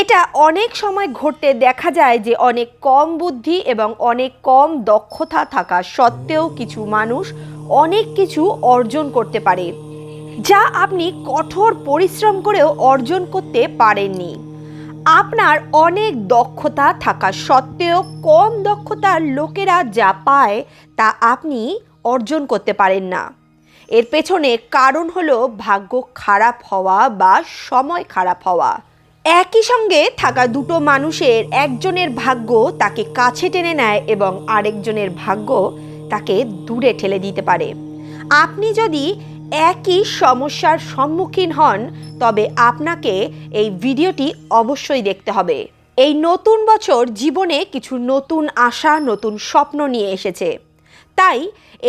এটা অনেক সময় ঘটতে দেখা যায় যে অনেক কম বুদ্ধি এবং অনেক কম দক্ষতা থাকা সত্ত্বেও কিছু মানুষ অনেক কিছু অর্জন করতে পারে, যা আপনি কঠোর পরিশ্রম করেও অর্জন করতে পারেননি। আপনার অনেক দক্ষতা থাকা সত্ত্বেও কম দক্ষতার লোকেরা যা পায় তা আপনি অর্জন করতে পারেন না। এর পেছনে কারণ হলো ভাগ্য খারাপ হওয়া বা সময় খারাপ হওয়া। একই সঙ্গে থাকা দুটো মানুষের একজনের ভাগ্য তাকে কাছে টেনে নেয় এবং আরেকজনের ভাগ্য তাকে দূরে ঠেলে দিতে পারে। আপনি যদি একই সমস্যার সম্মুখীন হন, তবে আপনাকে এই ভিডিওটি অবশ্যই দেখতে হবে। এই নতুন বছর জীবনে কিছু নতুন আশা, নতুন স্বপ্ন নিয়ে এসেছে। তাই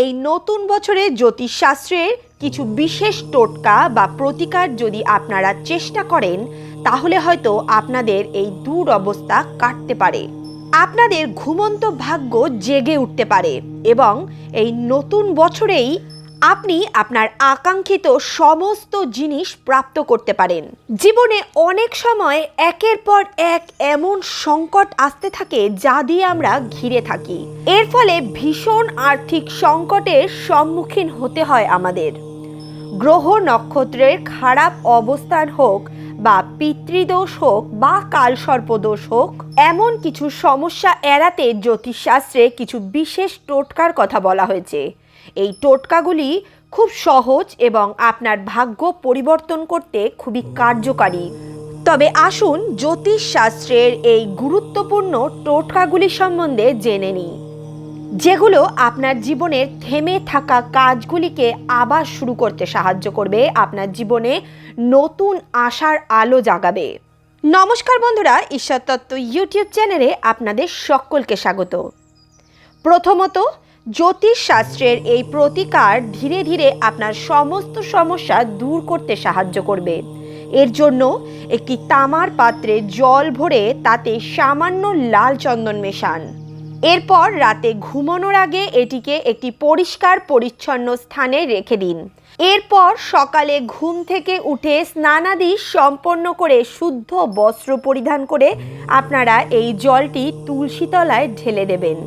এই নতুন বছরে জ্যোতিষশাস্ত্রের কিছু বিশেষ টোটকা বা প্রতিকার যদি আপনারা চেষ্টা করেন তাহলে হয়তো আপনাদের এই দূর অবস্থা কাটতে পারে। আপনাদের ঘুমন্ত ভাগ্য জেগে উঠতে পারে এবং এই নতুন বছরেই আপনি আপনার আকাঙ্ক্ষিত সমস্ত জিনিস প্রাপ্ত করতে পারেন। জীবনে অনেক সময় একের পর এক এমন সংকট আসতে থাকে যা দিয়ে আমরা ঘিরে থাকি। এর ফলে ভীষণ আর্থিক সংকটের সম্মুখীন হতে হয় আমাদের। গ্রহ নক্ষত্রের খারাপ অবস্থান হোক বা পিতৃদোষ হোক বা কালসর্পদোষ হোক, এমন কিছু সমস্যা এড়াতে জ্যোতিষশাস্ত্রে কিছু বিশেষ টোটকার কথা বলা হয়েছে। এই টোটকাগুলি খুব সহজ এবং আপনার ভাগ্য পরিবর্তন করতে খুবই কার্যকারী। তবে আসুন জ্যোতিষশাস্ত্রের এই গুরুত্বপূর্ণ টোটকাগুলি সম্বন্ধে জেনে নিই। যেগুলো আপনার জীবনের থেমে থাকা কাজগুলিকে আবার শুরু করতে সাহায্য করবে, আপনার জীবনে নতুন আশার আলো জাগাবে। নমস্কার বন্ধুরা ঈশ্বরতত্ত্ব ইউটিউব চ্যানেলে আপনাদের সকলকে স্বাগত। প্রথমত জ্যোতিষ শাস্ত্রের এই প্রতিকার ধীরে ধীরে আপনার সমস্ত সমস্যা দূর করতে সাহায্য করবে। এর জন্য একটি তামার পাত্রে জল ভরে তাতে সামান্য লাল চন্দন মেশান। এরপর রাতে ঘুমানোর আগে এটিকে একটি পরিষ্কার পরিচ্ছন্ন স্থানে রেখে দিন। এরপর সকালে ঘুম থেকে উঠে স্নানাদি সম্পন্ন করে শুদ্ধ বস্ত্র পরিধান করে আপনারা এই জলটি তুলসী তলায় ঢেলে দেবেন।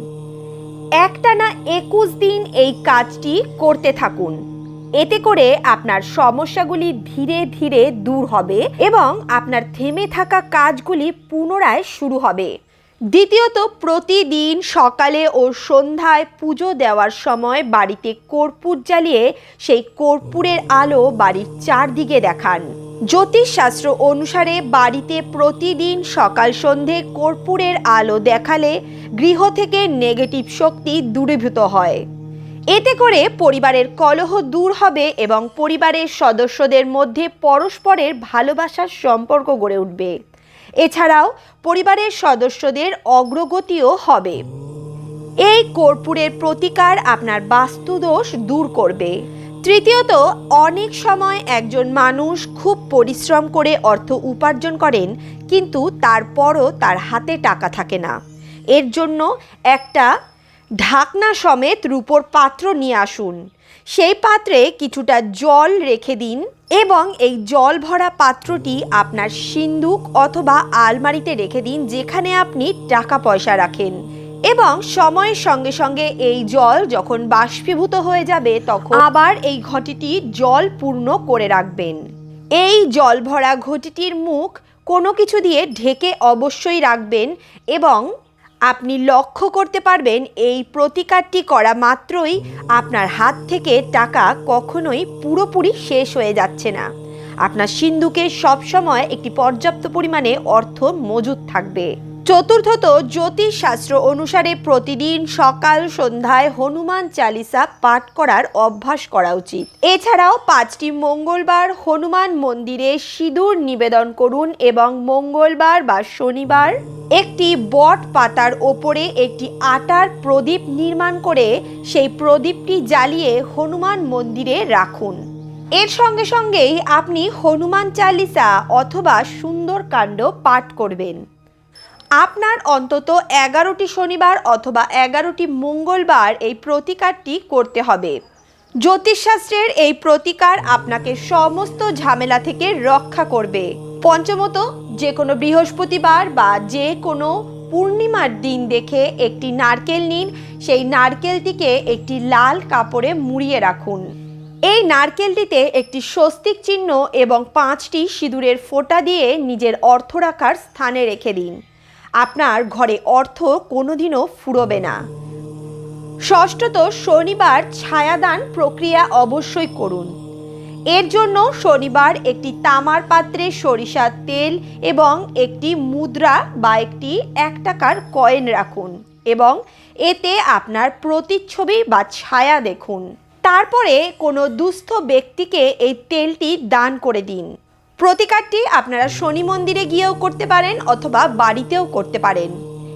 একটানা একুশ দিন এই কাজটি করতে থাকুন। এতে করে আপনার সমস্যাগুলি ধীরে ধীরে দূর হবে এবং আপনার থেমে থাকা কাজগুলি পুনরায় শুরু হবে। দ্বিতীয়ত, প্রতিদিন সকালে ও সন্ধ্যায় পুজো দেওয়ার সময় বাড়িতে কর্পূর জ্বালিয়ে সেই কর্পূরের আলো বাড়ির চারদিকে দেখান। জ্যোতিষশাস্ত্র অনুসারে বাড়িতে প্রতিদিন সকাল সন্ধে কর্পূরের আলো দেখালে গৃহ থেকে নেগেটিভ শক্তি দূরীভূত হয়। এতে করে পরিবারের কলহ দূর হবে এবং পরিবারের সদস্যদের মধ্যে পরস্পরের ভালোবাসার সম্পর্ক গড়ে উঠবে। এছাড়াও পরিবারের সদস্যদের অগ্রগতিও হবে। এই কর্পূরের প্রতিকার আপনার বাস্তুদোষ দূর করবে। তৃতীয়ত, অনেক সময় একজন মানুষ খুব পরিশ্রম করে অর্থ উপার্জন করেন, কিন্তু তারপরও তার হাতে টাকা থাকে না। এর জন্য একটা ঢাকনা সমেত রূপোর পাত্র নিয়ে আসুন। সেই পাত্রে কিছুটা জল রেখে দিন। এবং এই জল ভরা পাত্রটি আপনার সিন্দুক অথবা আলমারিতে রেখে দিন, যেখানে আপনি টাকা পয়সা রাখেন। এবং সময়ের সঙ্গে সঙ্গে এই জল যখন বাষ্পীভূত হয়ে যাবে, তখন আবার এই ঘটিটি জল পূর্ণ করে রাখবেন। এই জল ভরা ঘটিটির মুখ কোনো কিছু দিয়ে ঢেকে অবশ্যই রাখবেন এবং আপনি লক্ষ্য করতে পারবেন এই প্রতিকারটি করা মাত্রই আপনার হাত থেকে টাকা কখনোই পুরোপুরি শেষ হয়ে যাচ্ছে না। আপনার সিন্ধুকে সবসময় একটি পর্যাপ্ত পরিমাণে অর্থ মজুদ থাকবে। চতুর্থত জ্যোতিষ শাস্ত্র অনুসারে প্রতিদিন সকাল সন্ধ্যায় হনুমান চালিসা পাঠ করার অভ্যাস করা উচিত। এছাড়াও পাঁচটি মঙ্গলবার হনুমান মন্দিরে সিঁদুর নিবেদন করুন এবং মঙ্গলবার বা শনিবার একটি বট পাতার ওপরে একটি আটার প্রদীপ নির্মাণ করে সেই প্রদীপটি জ্বালিয়ে হনুমান মন্দিরে রাখুন। এর সঙ্গে সঙ্গেই আপনি হনুমান চালিসা অথবা সুন্দরকাণ্ড পাঠ করবেন। আপনার অন্তত এগারোটি শনিবার অথবা এগারোটি মঙ্গলবার এই প্রতিকারটি করতে হবে। জ্যোতিষশাস্ত্রের এই প্রতিকার আপনাকে সমস্ত ঝামেলা থেকে রক্ষা করবে। পঞ্চমত যে কোনো বৃহস্পতিবার বা যে কোনো পূর্ণিমার দিন দেখে একটি নারকেল নিন। সেই নারকেলটিকে একটি লাল কাপড়ে মুড়িয়ে রাখুন। এই নারকেলটিতে একটি স্বস্তিক চিহ্ন এবং পাঁচটি সিঁদুরের ফোঁটা দিয়ে নিজের অর্থ রাখার স্থানে রেখে দিন। আপনার ঘরে অর্থ কোনোদিনও ফুরবে না। ষষ্ঠত শনিবার ছায়াদান প্রক্রিয়া অবশ্যই করুন। এর জন্য শনিবার একটি তামার পাত্রে সরিষার তেল এবং একটি মুদ্রা বা একটি এক টাকার কয়েন রাখুন এবং এতে আপনার প্রতিচ্ছবি বা ছায়া দেখুন। তারপরে কোনো দুস্থ ব্যক্তিকে এই তেলটি দান করে দিন। প্রতিকারটি আপনারা শনি মন্দিরে গিয়েও করতে পারেন অথবা বাড়িতেও করতে পারেন।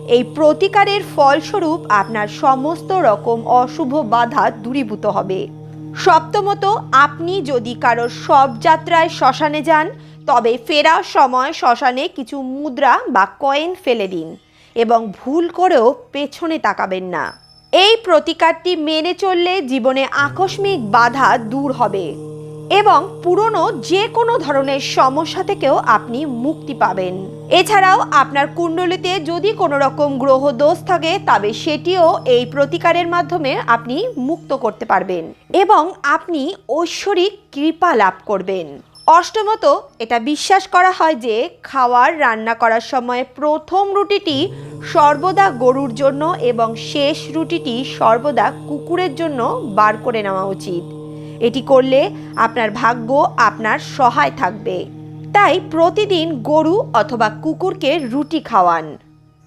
এই প্রতিকারের ফলস্বরূপ আপনার সমস্ত রকম অশুভ বাধা দূরীভূত হবে। সপ্তমত, আপনি যদি কারোর সব যাত্রায় শ্মশানে যান, তবে ফেরার সময় শ্মশানে কিছু মুদ্রা বা কয়েন ফেলে দিন এবং ভুল করেও পেছনে তাকাবেন না। এই প্রতিকারটি মেনে চললে জীবনে আকস্মিক বাধা দূর হবে। এবং পুরনো যে কোনো ধরনের সমস্যা থেকেও আপনি মুক্তি পাবেন। এছাড়াও আপনার কুণ্ডলিতে যদি কোনো রকম গ্রহ দোষ থাকে, তবে সেটিও এই প্রতিকারের মাধ্যমে আপনি মুক্ত করতে পারবেন এবং আপনি ঐশ্বরিক কৃপা লাভ করবেন। অষ্টমত, এটা বিশ্বাস করা হয় যে খাওয়ার, রান্না করার সময় প্রথম রুটিটি সর্বদা গরুর জন্য এবং শেষ রুটিটি সর্বদা কুকুরের জন্য বার করে নেওয়া উচিত। এটি করলে আপনার ভাগ্য আপনার সহায় থাকবে। তাই প্রতিদিন গরু অথবা কুকুরকে রুটি খাওয়ান।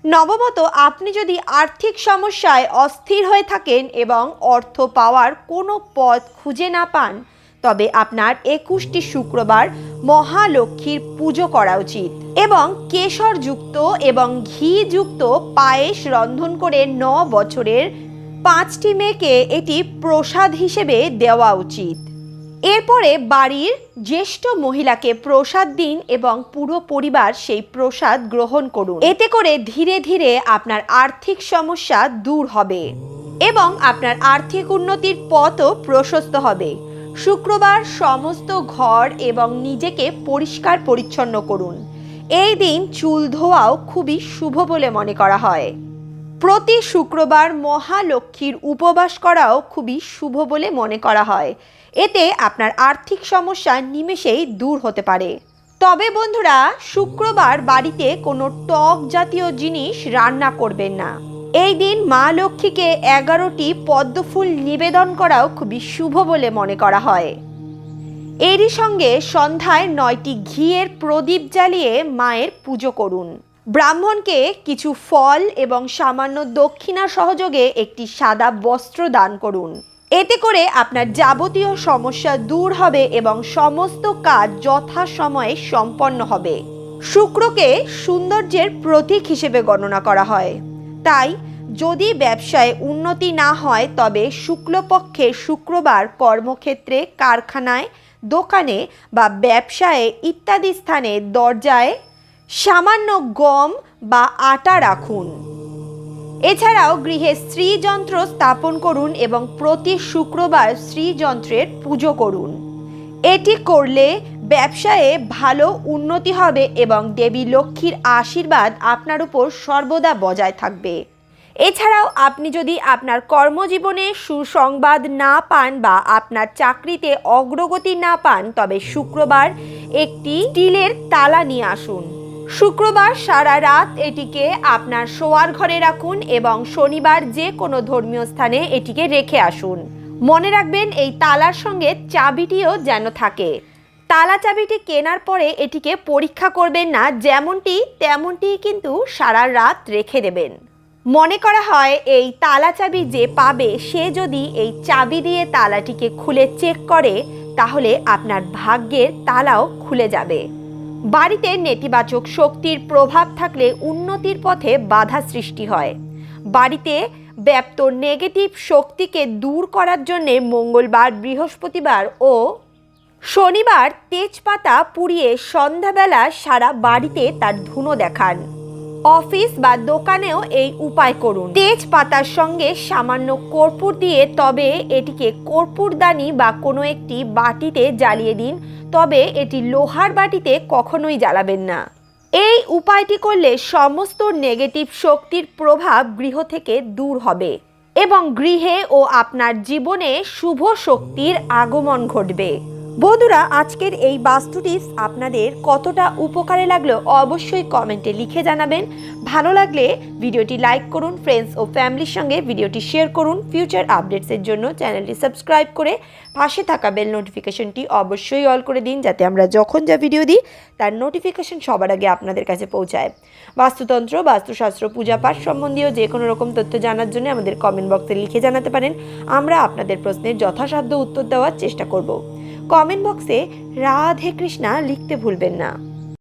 নবমত, আপনি যদি আর্থিক সমস্যায় অস্থির হয়ে থাকেন এবং অর্থ পাওয়ার কোনো পথ খুঁজে না পান, তবে আপনার একুশটি শুক্রবার মহালক্ষ্মীর পুজো করা উচিত এবং কেশরযুক্ত এবং ঘিযুক্ত পায়েস রন্ধন করে ন বছরের পাঁচটি মেয়েকে এটি প্রসাদ হিসেবে দেওয়া উচিত। এরপরে বাড়ির জ্যেষ্ঠ মহিলাকে প্রসাদ দিন এবং পুরো পরিবার সেই প্রসাদ গ্রহণ করুন। এতে করে ধীরে ধীরে আপনার আর্থিক সমস্যা দূর হবে এবং আপনার আর্থিক উন্নতির পথও প্রশস্ত হবে। শুক্রবার সমস্ত ঘর এবং নিজেকে পরিষ্কার পরিচ্ছন্ন করুন। এই দিন চুল ধোয়াও খুবই শুভ বলে মনে করা হয়। প্রতি শুক্রবার মহালক্ষ্মীর উপবাস করাও খুবই শুভ বলে মনে করা হয়। এতে আপনার আর্থিক সমস্যা নিমেষেই দূর হতে পারে। তবে বন্ধুরা, শুক্রবার বাড়িতে কোনো টক জাতীয় জিনিস রান্না করবেন না। এই দিন মা লক্ষ্মীকে এগারোটি পদ্মফুল নিবেদন করাও খুবই শুভ বলে মনে করা হয়। এরই সঙ্গে সন্ধ্যায় নয়টি ঘিয়ের প্রদীপ জ্বালিয়ে মায়ের পুজো করুন। ব্রাহ্মণকে কিছু ফল এবং সামান্য দক্ষিণা সহযোগে একটি সাদা বস্ত্র দান করুন। এতে করে আপনার যাবতীয় সমস্যা দূর হবে এবং সমস্ত কাজ যথাসময়ে সম্পন্ন হবে। শুক্রকে সৌন্দর্যের প্রতীক হিসেবে গণনা করা হয়। তাই, যদি ব্যবসায় উন্নতি না হয়, তবে শুক্লপক্ষে শুক্রবার কর্মক্ষেত্রে কারখানায়, দোকানে বা ব্যবসায়ে ইত্যাদি স্থানে দরজায় সামান্য গম বা আটা রাখুন। এছাড়াও গৃহে শ্রীযন্ত্র স্থাপন করুন এবং প্রতি শুক্রবার শ্রীযন্ত্রের পুজো করুন। এটি করলে ব্যবসায়ে ভালো উন্নতি হবে এবং দেবী লক্ষ্মীর আশীর্বাদ আপনার উপর সর্বদা বজায় থাকবে। এছাড়াও আপনি যদি আপনার কর্মজীবনে সুসংবাদ না পান বা আপনার চাকরিতে অগ্রগতি না পান, তবে শুক্রবার একটি স্টিলের তালা নিয়ে আসুন। শুক্রবার সারা রাত এটিকে আপনার শোয়ার ঘরে রাখুন এবং শনিবার যে কোনো ধর্মীয় স্থানে এটিকে রেখে আসুন। মনে রাখবেন এই তালার সঙ্গে চাবিটিও যেন থাকে। তালা চাবিটি কেনার পরে এটিকে পরীক্ষা করবেন না, যেমনটি তেমনটি কিন্তু সারা রাত রেখে দেবেন। মনে করা হয়, এই তালা চাবি যে পাবে, সে যদি এই চাবি দিয়ে তালাটিকে খুলে চেক করে, তাহলে আপনার ভাগ্যের তালাও খুলে যাবে। বাড়িতে নেতিবাচক শক্তির প্রভাব থাকলে উন্নতির পথে বাধা সৃষ্টি হয়। বাড়িতে ব্যপ্ত নেগেটিভ শক্তিকে দূর করার জন্যে মঙ্গলবার, বৃহস্পতিবার ও শনিবার তেজপাতা পুড়িয়ে সন্ধ্যাবেলা সারা বাড়িতে তার ধুনো দেখান। অফিস বা দোকানেও এই উপায় করুন। তেজপাতার সঙ্গে সামান্য কর্পূর দিয়ে তবে এটিকে কর্পূরদানি বা কোনো একটি বাটিতে জ্বালিয়ে দিন। তবে এটি লোহার বাটিতে কখনোই জ্বালাবেন না। এই উপায়টি করলে সমস্ত নেগেটিভ শক্তির প্রভাব গৃহ থেকে দূর হবে এবং গৃহে ও আপনার জীবনে শুভ শক্তির আগমন ঘটবে। বন্ধুরা, আজকের এই বাস্তু টিপস আপনাদের কতটা উপকারে লাগল অবশ্যই কমেন্টে লিখে জানাবেন। ভালো লাগলে ভিডিওটি লাইক করুন ফ্রেন্ডস ও ফ্যামিলির সঙ্গে ভিডিওটি শেয়ার করুন। ফিউচার আপডেটসের জন্য চ্যানেলটি সাবস্ক্রাইব করে পাশে থাকা বেল নোটিফিকেশনটি অবশ্যই অল করে দিন, যাতে আমরা যখন যা ভিডিও দিই, তার নোটিফিকেশন সবার আগে আপনাদের কাছে পৌঁছায়। বাস্তুতন্ত্র, বাস্তুশাস্ত্র, পূজাপাঠ সম্বন্ধীয় যে কোনো রকম তথ্য জানার জন্য আমাদের কমেন্ট বক্সে লিখে জানাতে পারেন। আমরা আপনাদের প্রশ্নের যথাসাধ্য উত্তর দেওয়ার চেষ্টা করব। কমেন্ট বক্সে রাধে কৃষ্ণা লিখতে ভুলবেন না।